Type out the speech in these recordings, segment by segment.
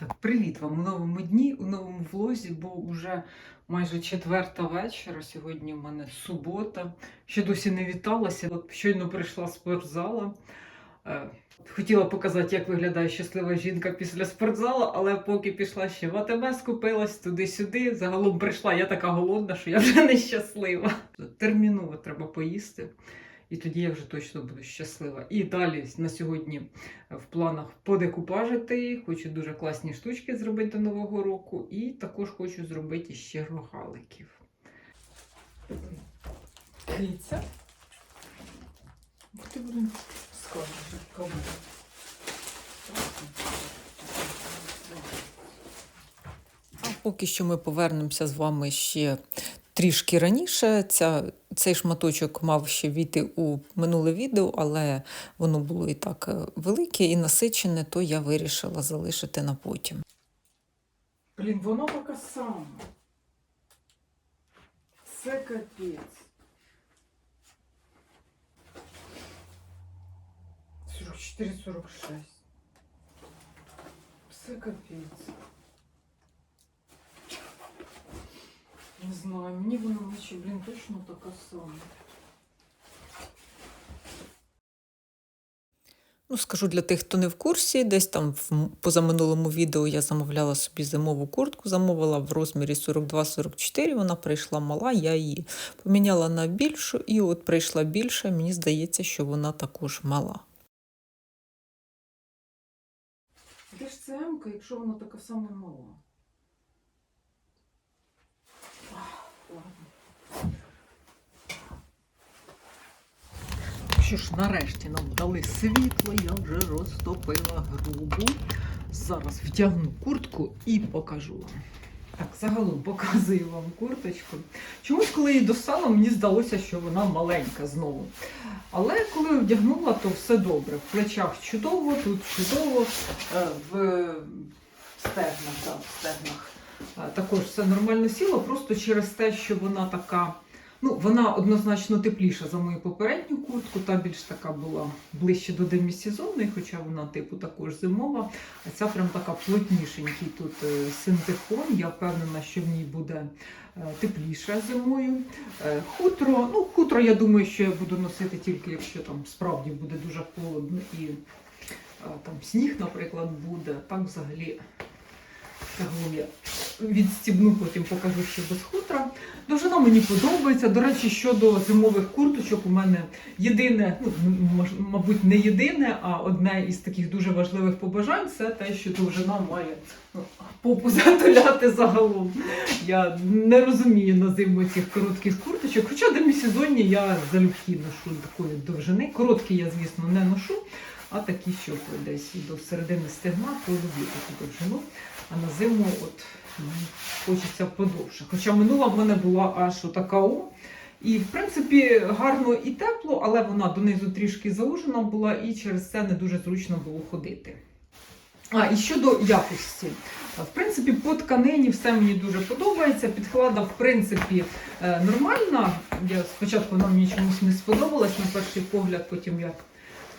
Так, привіт вам у новому дні, у новому влозі, бо вже майже четверта вечора. Сьогодні в мене субота. Ще досі не віталася. От щойно прийшла з спортзала. Е, Хотіла показати, як виглядає щаслива жінка після спортзалу, але поки пішла ще в АТБ, скупилась туди-сюди. Загалом прийшла, я така голодна, що я вже нещаслива. Терміново треба поїсти. І тоді я вже точно буду щаслива. І далі на сьогодні в планах подекупажити. Хочу дуже класні штучки зробити до Нового року. І також хочу зробити ще рогаликів. Ух ти, блин, скажеш, кому. Поки що ми повернемося з вами ще трішки раніше. Ця, цей шматочок мав ще війти у минуле відео, але воно було і так е, велике і насичене, то я вирішила залишити на потім. Блін, воно така сама. Це капець. 44-46. Все капець. Не знаю, мені вона наче, блін, точно така сама. Ну, скажу для тих, хто не в курсі, десь там в позаминулому відео я замовляла собі зимову куртку, замовила в розмірі 42-44, вона прийшла мала, я її поміняла на більшу, і от прийшла більша, мені здається, що вона також мала. Де ж це М-ка, якщо вона така сама мала? Що ж, нарешті нам дали світло, я вже розтопила грубу. Зараз вдягну куртку і покажу вам. Так, загалом показую вам курточку. Чомусь, коли її достала, мені здалося, що вона маленька знову. Але коли вдягнула, то все добре. В плечах чудово, тут чудово, е, в стегнах, да, в стегнах також все нормально сіло, просто через те, що вона така. Ну, вона однозначно тепліша за мою попередню куртку, та більш така була ближче до демісезонної, хоча вона, типу, також зимова. А ця прям така плотнішенький тут е, синтехон. Я впевнена, що в ній буде е, тепліше зимою. Е, Хутро, ну, хутро, я думаю, що я буду носити тільки, якщо там справді буде дуже холодно і е, там сніг, наприклад, буде. Так взагалі. Загалом я відстібну, потім покажу ще без хутра. Довжина мені подобається. До речі, щодо зимових курточок, у мене єдине, ну мабуть, не єдине, а одне із таких дуже важливих побажань це те, що довжина має ну, попу затуляти загалом. Я не розумію на зиму цих коротких курточок. Хоча демісезонні я залюбки ношу такої довжини. Короткі я, звісно, не ношу, а такі, що десь до середини стегна, то люблю таку довжину. А на зиму от хочеться подовше. Хоча минула в мене була аж отака о. І, в принципі, гарно і тепло, але вона донизу трішки заужена була, і через це не дуже зручно було ходити. А, і щодо якості. В принципі, по тканині все мені дуже подобається. Підклада, в принципі, е, нормальна. Я спочатку вона мені чомусь не сподобалась на перший погляд, потім я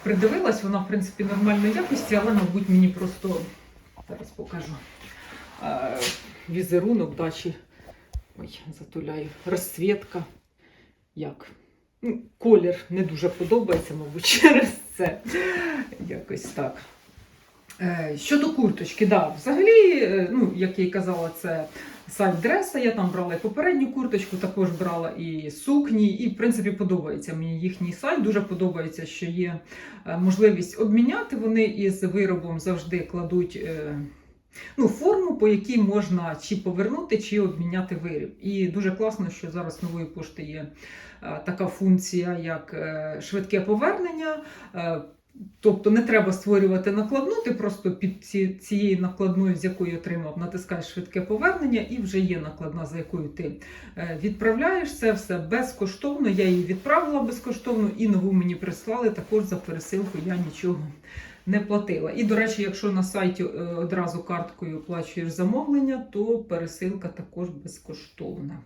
придивилась, вона, в принципі, нормальної якості, але, мабуть, мені просто зараз покажу візерунок дачі. Ой, затуляю. Розцвітка. Як? Ну, колір не дуже подобається, мабуть, через це. Якось так. Е, Щодо курточки, да, взагалі, е, ну, як я і казала, це сайт дреса. Я там брала і попередню курточку, також брала і сукні. І, в принципі, подобається мені їхній сайт. Дуже подобається, що є е, можливість обміняти. Вони із виробом завжди кладуть. Е, Ну, форму, по якій можна чи повернути, чи обміняти виріб. І дуже класно, що зараз нової пошти є е, така функція, як е, швидке повернення. Тобто не треба створювати накладну, ти просто під ці, цією накладною, з якої отримав, натискаєш швидке повернення, і вже є накладна, за якою ти е, відправляєш це все безкоштовно. Я її відправила безкоштовно і нову мені прислали. Також за пересилку я нічого не платила. І, до речі, якщо на сайті е, одразу карткою оплачуєш замовлення, то пересилка також безкоштовна.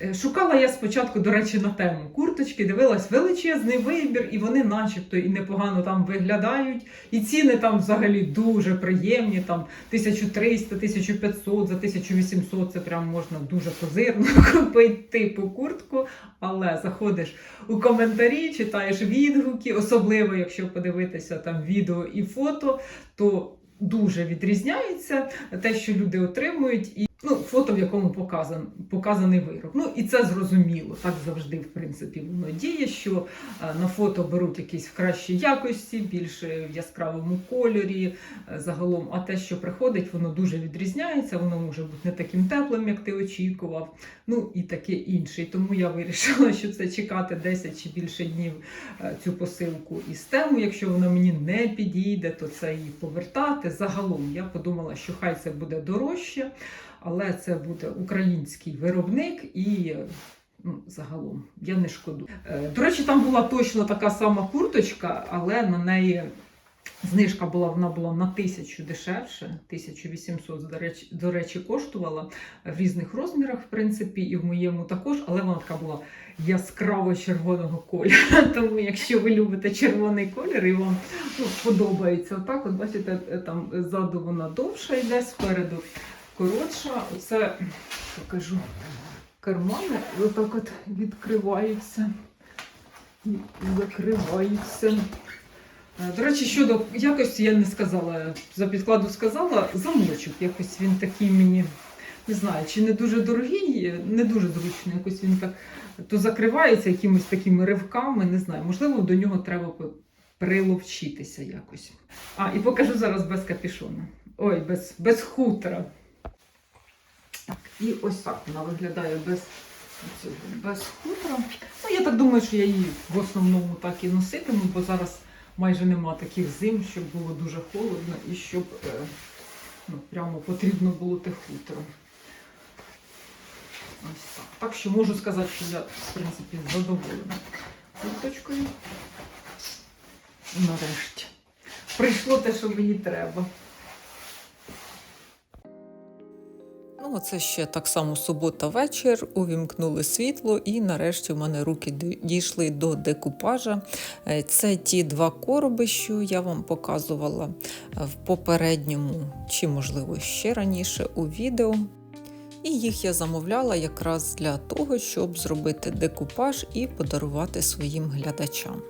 Е, Шукала я спочатку, до речі, на тему курточки, дивилась величезний вибір, і вони начебто і непогано там виглядають. І ціни там взагалі дуже приємні. Там 1300, 1500, за 1800 це прям можна дуже козирно купити типу куртку. Але заходиш у коментарі, читаєш відгуки, особливо якщо подивитися там відео і фото, то дуже відрізняється те, що люди отримують, і ну, фото, в якому показан, показаний вироб. Ну і це зрозуміло. Так завжди, в принципі, воно діє, що е, на фото беруть якісь в кращій якості, більше в яскравому кольорі. е, Загалом, а те, що приходить, воно дуже відрізняється, воно може бути не таким теплим, як ти очікував. Ну і таке інше. І тому я вирішила, що це чекати 10 чи більше днів е, цю посилку із тему. Якщо вона мені не підійде, то це її повертати. Загалом я подумала, що хай це буде дорожче, але це буде український виробник і. Ну, загалом я не шкодую. Е, До речі, там була точно така сама курточка, але на неї знижка була, вона була на тисячу дешевше, 1800, до речі, до речі, коштувала в різних розмірах, в принципі, і в моєму також, але вона така була яскраво червоного кольору. Тому, якщо ви любите червоний колір і вам ну, подобається отак, от бачите, там ззаду вона довша йде, спереду коротша. Оце покажу кармани, отак от відкриваються і закриваються. Е, До речі, щодо якості я не сказала. За підкладу сказала, замочок. Якось він такий мені, не знаю, чи не дуже дорогий, не дуже зручно. Якось він так то закривається якимись такими ривками, не знаю. Можливо, до нього треба приловчитися якось. А, і покажу зараз без капішона. Ой, без, без хутора. Так, і ось так вона виглядає без, без хутора. Ну, я так думаю, що я її в основному так і носитиму, бо зараз майже нема таких зим, щоб було дуже холодно і щоб е, ну, прямо потрібно було те хутро. Ось так. Так що можу сказати, що я, в принципі, задоволена курточкою. Нарешті. Прийшло те, що мені треба. Ну, оце ще так само субота вечір. Увімкнули світло, і нарешті в мене руки дійшли до декупажа. Е, Це ті два короби, що я вам показувала е, в попередньому, чи, можливо, ще раніше у відео. І їх я замовляла якраз для того, щоб зробити декупаж і подарувати своїм глядачам.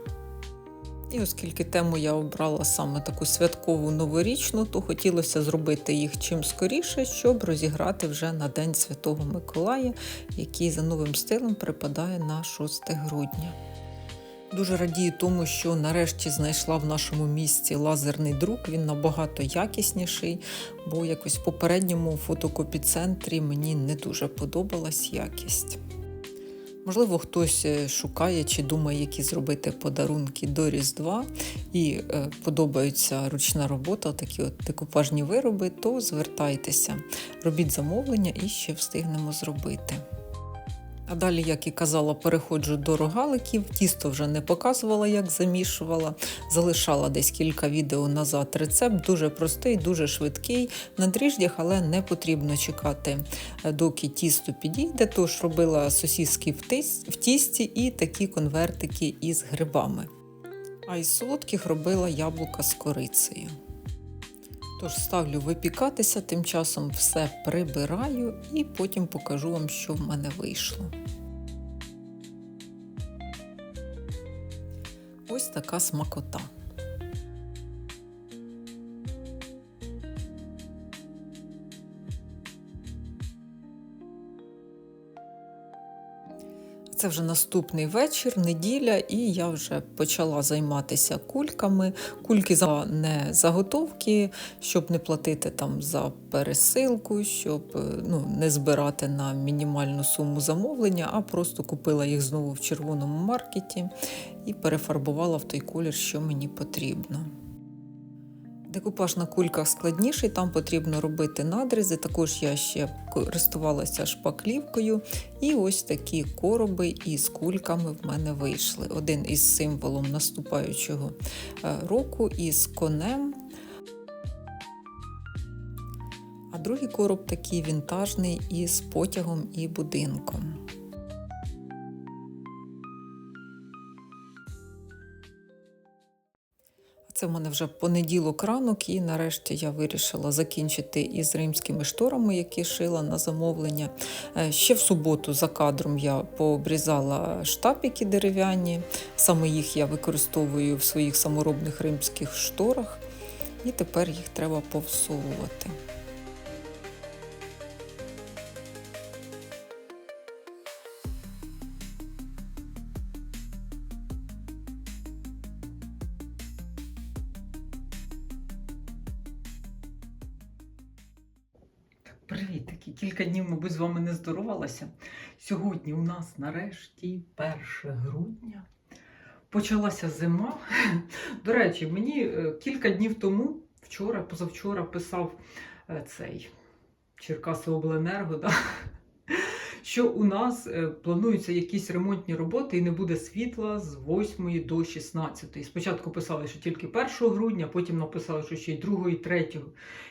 І оскільки тему я обрала саме таку святкову новорічну, то хотілося зробити їх чим скоріше, щоб розіграти вже на День Святого Миколая, який за новим стилем припадає на 6 грудня. Дуже радію тому, що нарешті знайшла в нашому місті лазерний друк. Він набагато якісніший, бо якось в попередньому фотокопіцентрі мені не дуже подобалась якість. Можливо, хтось е, шукає чи думає, які зробити подарунки до Різдва, і е, подобається ручна робота, такі от декупажні вироби, то звертайтеся, робіть замовлення і ще встигнемо зробити. А далі, як і казала, переходжу до рогаликів. Тісто вже не показувала, як замішувала. Залишала десь кілька відео назад. Рецепт дуже простий, дуже швидкий. На дріждях, але не потрібно чекати, е, доки тісто підійде. Тож робила сосіски в тісті і такі конвертики із грибами. А із солодких робила яблука з корицею. Тож ставлю випікатися, тим часом все прибираю і потім покажу вам, що в мене вийшло. Ось така смакота. Це вже наступний вечір, неділя, і я вже почала займатися кульками. Кульки за не заготовки, щоб не платити там за пересилку, щоб е, ну, не збирати на мінімальну суму замовлення, а просто купила їх знову в червоному маркеті і перефарбувала в той колір, що мені потрібно. Декупаж на кульках складніший, там потрібно робити надрізи. Також я ще користувалася шпаклівкою. І ось такі короби із кульками в мене вийшли. Один із символом наступаючого е, року із конем. А другий короб такий вінтажний із потягом і будинком. Це в мене вже понеділок ранок, і нарешті я вирішила закінчити із римськими шторами, які шила на замовлення. Е, Ще в суботу за кадром я пообрізала штапики дерев'яні. Саме їх я використовую в своїх саморобних римських шторах, і тепер їх треба повсовувати. Мабуть, з вами не здоровалася. Сьогодні у нас нарешті 1 грудня. Почалася зима. До речі, мені е, кілька днів тому, вчора, позавчора, писав е, цей Черкаси Обленерго, да? Що у нас е, плануються якісь ремонтні роботи і не буде світла з 8 до 16. Спочатку писали, що тільки 1 грудня, потім написали, що ще й 2 і 3.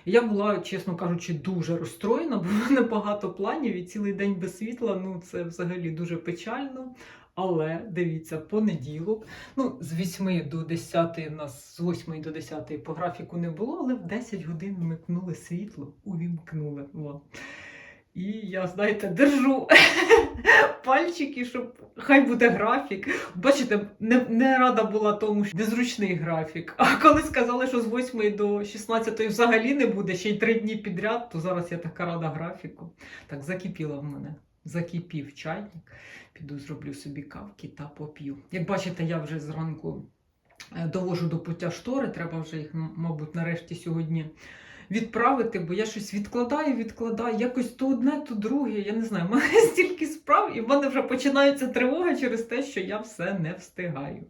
І я була, чесно кажучи, дуже розстроєна, бо в мене багато планів і цілий день без світла. Ну це взагалі дуже печально. Але дивіться, понеділок, ну з 8 до 10, нас з 8 до 10 по графіку не було, але в 10 годин вмикнули світло, увімкнули. Во. І я, знаєте, держу пальчики, щоб хай буде графік. Бачите, не, не рада була тому, що незручний графік. А коли сказали, що з 8 до 16 взагалі не буде ще й три дні підряд, то зараз я така рада графіку. Так, закипіла в мене. Закипів чайник. Піду зроблю собі кавки та поп'ю. Як бачите, я вже зранку е, довожу до пуття штори. Треба вже їх, мабуть, нарешті сьогодні відправити, бо я щось відкладаю, відкладаю, якось то одне, то друге. Я не знаю, в стільки справ, і в мене вже починається тривога через те, що я все не встигаю.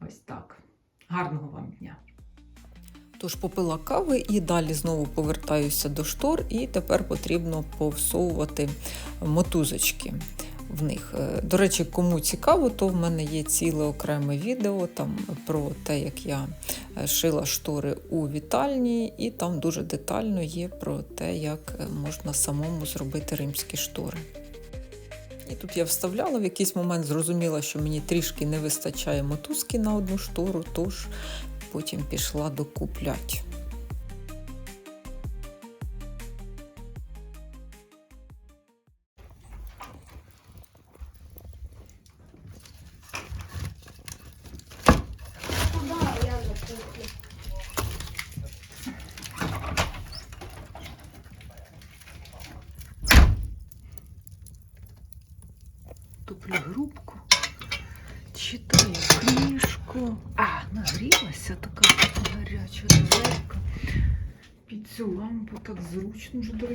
Ось так. Гарного вам дня! Тож попила кави і далі знову повертаюся до штор, і тепер потрібно повсовувати мотузочки в них. Е, До речі, кому цікаво, то в мене є ціле окреме відео там про те, як я е, шила штори у вітальні, і там дуже детально є про те, як е, можна самому зробити римські штори. І тут я вставляла в якийсь момент, зрозуміла, що мені трішки не вистачає мотузки на одну штору, тож потім пішла докуплять.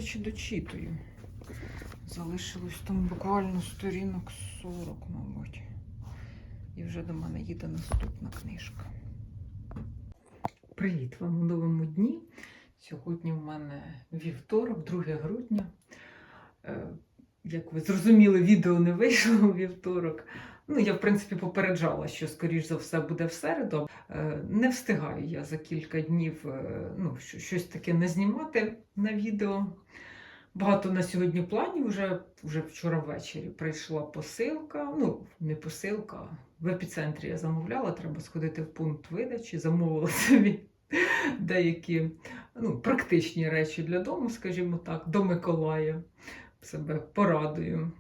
Речі, дочитую. Залишилось там буквально сторінок 40, мабуть. І вже до мене їде наступна книжка. Привіт вам у новому дні. Сьогодні в мене вівторок, 2 грудня. Як ви зрозуміли, відео не вийшло у вівторок. Ну, я, в принципі, попереджала, що, скоріш за все, буде в середу. Е, Не встигаю я за кілька днів е, ну, щось таке не знімати на відео. Багато на сьогодні планів. Вже, вже вчора ввечері прийшла посилка. Ну, не посилка, в епіцентрі я замовляла, треба сходити в пункт видачі, замовила собі деякі ну, практичні речі для дому, скажімо так, до Миколая. Себе порадую.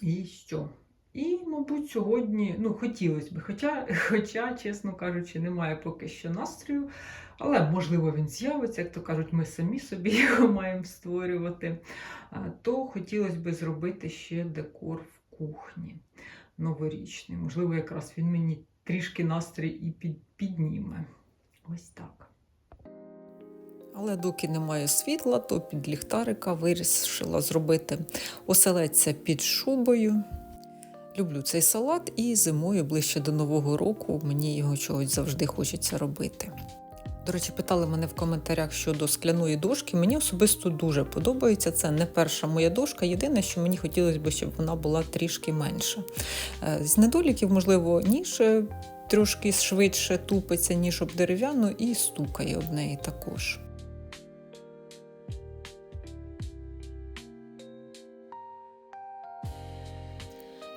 І що? І, мабуть, сьогодні, ну, хотілося б, хоча, хоча, чесно кажучи, немає поки що настрою, але можливо він з'явиться, як то кажуть, ми самі собі його маємо створювати. То хотілося б зробити ще декор в кухні новорічний. Можливо, якраз він мені трішки настрій і під, підніме. Ось так. Але доки немає світла, то під ліхтарика вирішила зробити оселедця під шубою. Люблю цей салат і зимою ближче до Нового року мені його чогось завжди хочеться робити. До речі, питали мене в коментарях щодо скляної дошки. Мені особисто дуже подобається. Це не перша моя дошка. Єдине, що мені хотілося б, щоб вона була трішки менша. Е, З недоліків, можливо, ніж е, трошки швидше тупиться, ніж об дерев'яну, і стукає об неї також.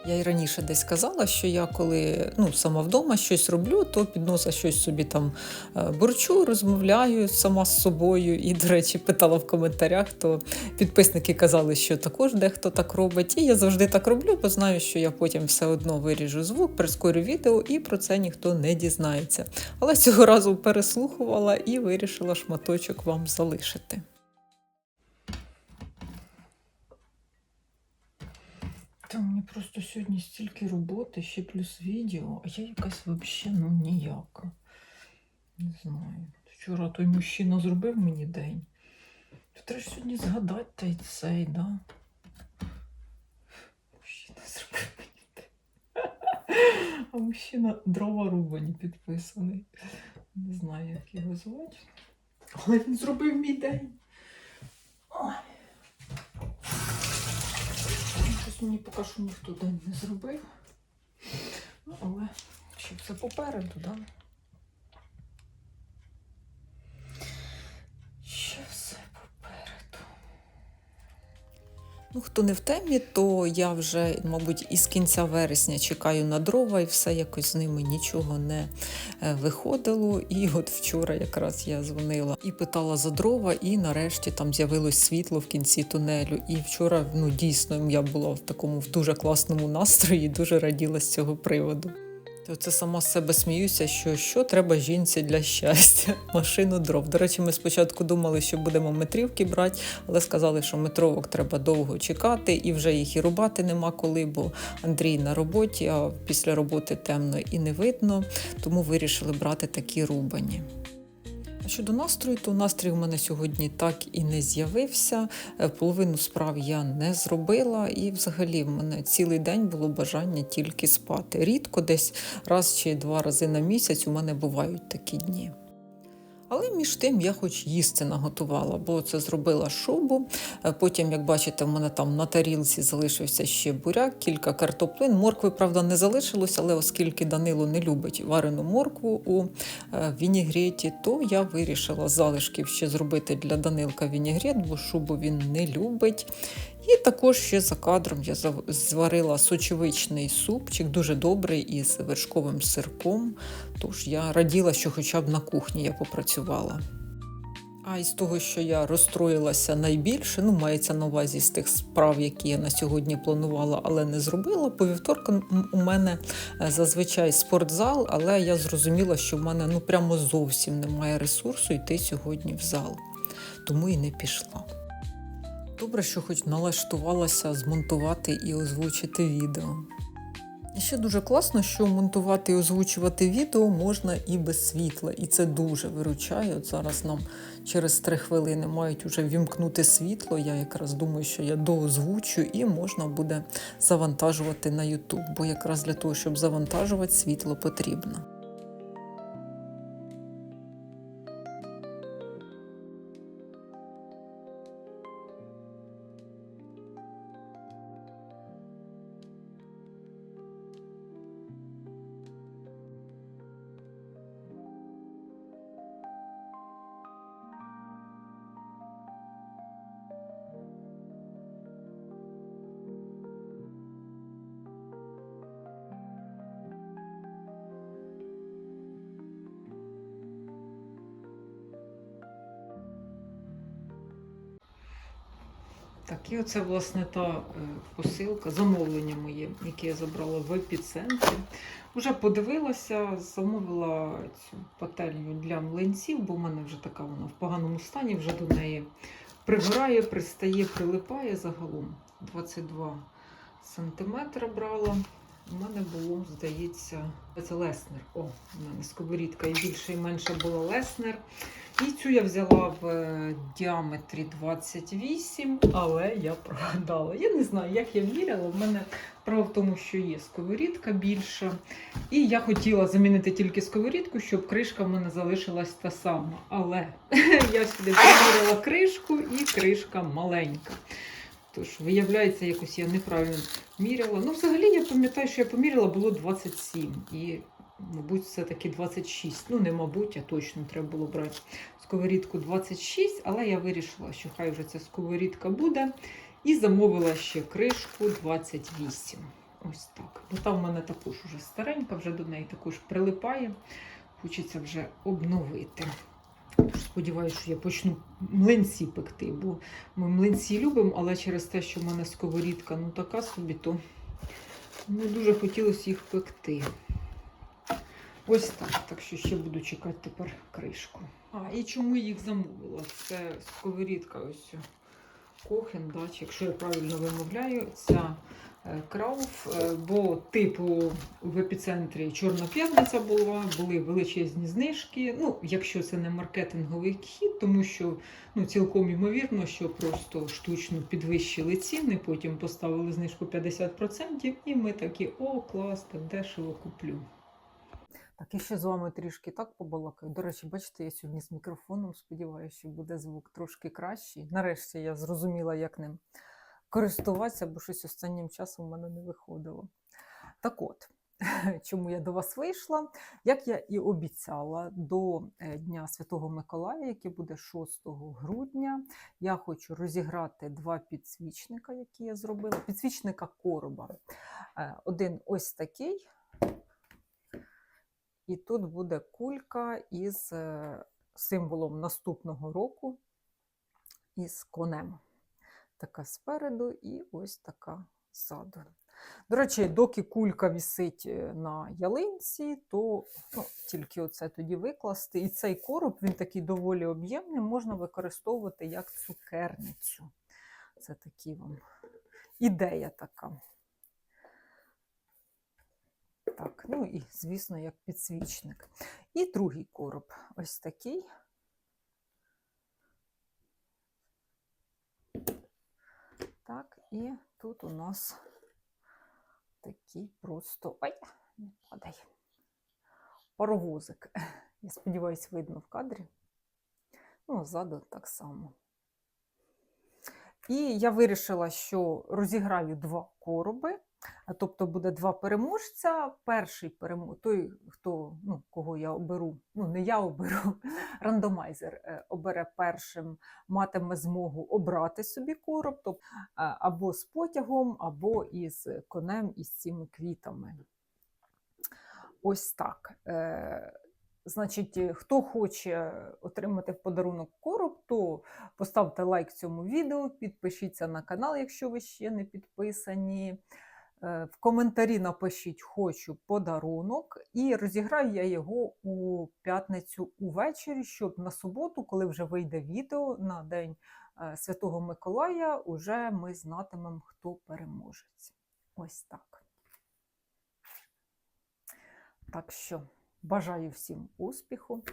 Я й раніше десь казала, що я коли ну, сама вдома щось роблю, то під носа щось собі там е, бурчу, розмовляю сама з собою. І, до речі, питала в коментарях, то підписники казали, що також дехто так робить. І я завжди так роблю, бо знаю, що я потім все одно виріжу звук, прискорю відео, і про це ніхто не дізнається. Але цього разу переслухувала і вирішила шматочок вам залишити. Та мені просто сьогодні стільки роботи, ще плюс відео, а я якась взагалі ну ніяка. Не знаю. Вчора той мужчина зробив мені день. То треба сьогодні згадати та й цей, да? Мужчина зробив мені день. А мужчина дрова рубані підписаний. Не знаю, як його звати. Але він зробив мій день. Ой. Мені поки що ніхто день не зробив. Ну, але ще все попереду, так? Да? Ще все попереду. Ну, хто не в темі, то я вже, мабуть, із кінця вересня чекаю на дрова, і все якось з ними нічого не е, виходило. І от вчора якраз я дзвонила і питала за дрова, і нарешті там з'явилось світло в кінці тунелю. І вчора ну, дійсно я була в такому в дуже класному настрої, дуже раділа з цього приводу. То це сама з себе сміюся, що що треба жінці для щастя? Машину дров. До речі, ми спочатку думали, що будемо метрівки брати, але сказали, що метровок треба довго чекати, і вже їх і рубати нема коли, бо Андрій на роботі, а після роботи темно і не видно. Тому вирішили брати такі рубані. Щодо настрою, то настрій у мене сьогодні так і не з'явився. Е, Половину справ я не зробила, і взагалі в мене цілий день було бажання тільки спати. Рідко, десь раз чи два рази на місяць у мене бувають такі дні. Але між тим я хоч їсти наготувала, бо це зробила шубу. Е, Потім, як бачите, в мене там на тарілці залишився ще буряк, кілька картоплин. Моркви, правда, не залишилось, але оскільки Данило не любить варену моркву у е, вінігреті, то я вирішила залишків ще зробити для Данилка вінігрет, бо шубу він не любить. І також ще за кадром я зварила сочевичний супчик, дуже добрий із вершковим сирком. Тож я раділа, що хоча б на кухні я попрацювала. А із того, що я розстроїлася найбільше, ну мається на увазі з тих справ, які я на сьогодні планувала, але не зробила. По вівторкам у мене е, зазвичай спортзал, але я зрозуміла, що в мене ну прямо зовсім немає ресурсу йти сьогодні в зал, тому і не пішла. Добре, що хоч налаштувалася змонтувати і озвучити відео. І ще дуже класно, що монтувати і озвучувати відео можна і без світла, і це дуже виручає. От зараз нам через три хвилини мають уже вімкнути світло. Я якраз думаю, що я доозвучу і можна буде завантажувати на YouTube, бо якраз для того, щоб завантажувати світло потрібно. Так, і оце, власне, та е, посилка, замовлення моє, яке я забрала в епіцентрі. Уже подивилася, замовила цю пательню для млинців, бо в мене вже така вона в поганому стані, вже до неї пригорає, пристає, прилипає загалом. 22 сантиметра брала. У мене було, здається, це Леснер. О, у мене сковорідка і більше, і менше була Леснер. І цю я взяла в е, діаметрі 28, але я прогадала. Я не знаю, як я міряла. В мене справа в тому, що є сковорідка більша. І я хотіла замінити тільки сковорідку, щоб кришка в мене залишилась та сама. Але я сюди поміряла кришку і кришка маленька. Тож, виявляється, якось я неправильно міряла. Ну, взагалі, я пам'ятаю, що я поміряла було 27. І, мабуть, все-таки 26. Ну, не мабуть, а точно треба було брати сковорідку 26, але я вирішила, що хай вже ця сковорідка буде. І замовила ще кришку 28. Ось так. Бо та в мене також уже старенька, вже до неї також прилипає. Хочеться вже обновити. Тож сподіваюся, що я почну млинці пекти, бо ми млинці любимо, але через те, що в мене сковорідка ну така собі, то не дуже хотілося їх пекти. Ось так. Так що ще буду чекати тепер кришку. А, і чому їх замовила? Це сковорідка ось Кохен, да, чи якщо я правильно вимовляю, ця е, крауф, е, бо типу в епіцентрі Чорна п'ятниця була, були величезні знижки. Ну, якщо це не маркетинговий хід, тому що ну, цілком ймовірно, що просто штучно підвищили ціни, потім поставили знижку 50%, і ми такі, о, клас, так дешево куплю. Так, і ще з вами трішки так побалакаю. До речі, бачите, я сьогодні з мікрофоном. Сподіваюся, що буде звук трошки кращий. Нарешті я зрозуміла, як ним користуватися, бо щось останнім часом в мене не виходило. Так от, чому я до вас вийшла? Як я і обіцяла, до е, Дня Святого Миколая, який буде 6 грудня, я хочу розіграти два підсвічника, які я зробила. Підсвічника короба. Е, Один ось такий. І тут буде кулька із е, символом наступного року із конем. Така спереду і ось така ззаду. До речі, доки кулька вісить е, на ялинці, то ну, тільки оце тоді викласти. І цей короб, він такий доволі об'ємний, можна використовувати як цукерницю. Це такі вам ідея така. Так, ну і, звісно, як підсвічник. І другий короб ось такий. Так, і тут у нас такий просто. Ой, не падай. Паровозик. Я сподіваюся, видно в кадрі. Ну, ззаду так само. І я вирішила, що розіграю два короби. Тобто буде два переможця. Перший перемо... той, хто, ну, кого я оберу, ну не я оберу, рандомайзер е, обере першим, матиме змогу обрати собі короб, тобто або з потягом, або із конем, із цими квітами. Ось так. Е, Значить, е, хто хоче отримати в подарунок короб, то поставте лайк цьому відео, підпишіться на канал, якщо ви ще не підписані. Е, В коментарі напишіть Хочу подарунок, і розіграю я його у п'ятницю увечері, щоб на суботу, коли вже вийде відео на День е, Святого Миколая, уже ми знатимемо, хто переможець. Ось так. Так що бажаю всім успіху.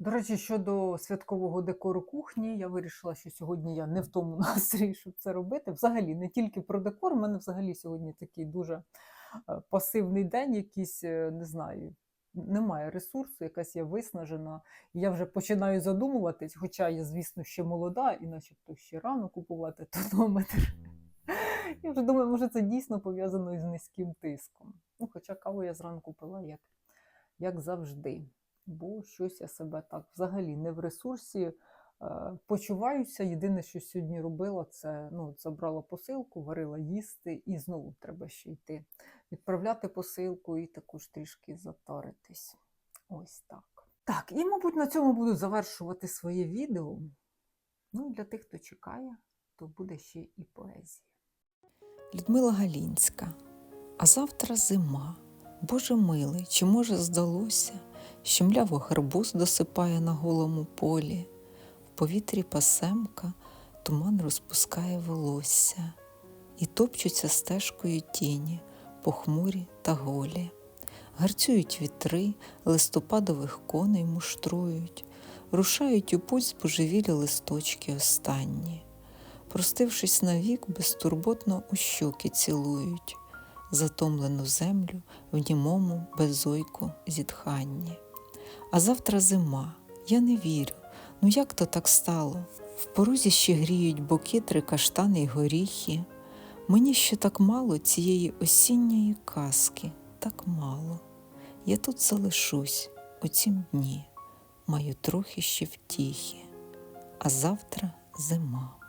До речі, щодо святкового декору кухні, я вирішила, що сьогодні я не в тому настрої, щоб це робити. Взагалі, не тільки про декор, у мене взагалі сьогодні такий дуже е, пасивний день, якийсь, е, не знаю, немає ресурсу, якась я виснажена. Я вже починаю задумуватись, хоча я, звісно, ще молода, і начебто ще рано купувати тонометр. Я вже думаю, може це дійсно пов'язано із низьким тиском. Ну, хоча каву я зранку пила як, як завжди бо щось я себе так взагалі не в ресурсі е, почуваюся. Єдине, що сьогодні робила, це ну, забрала посилку, варила їсти, і знову треба ще йти відправляти посилку і також трішки затаритись. Ось так. Так, і, мабуть, на цьому буду завершувати своє відео. Ну, для тих, хто чекає, то буде ще і поезія. Людмила Галінська. А завтра зима. Боже милий, чи може здалося, що мляво гарбуз досипає на голому полі, в повітрі пасемка, туман розпускає волосся, і топчуться стежкою тіні, похмурі та голі. Гарцюють вітри, листопадових коней муштрують, рушають у путь збожевілі листочки останні. Простившись навік, безтурботно у щоки цілують, затомлену землю в німому безойку зітханні. А завтра зима, я не вірю. Ну як то так стало? В порозі ще гріють боки три каштани й горіхи. Мені ще так мало цієї осінньої казки, так мало. Я тут залишусь у цім дні, маю трохи ще втіхи, а завтра зима.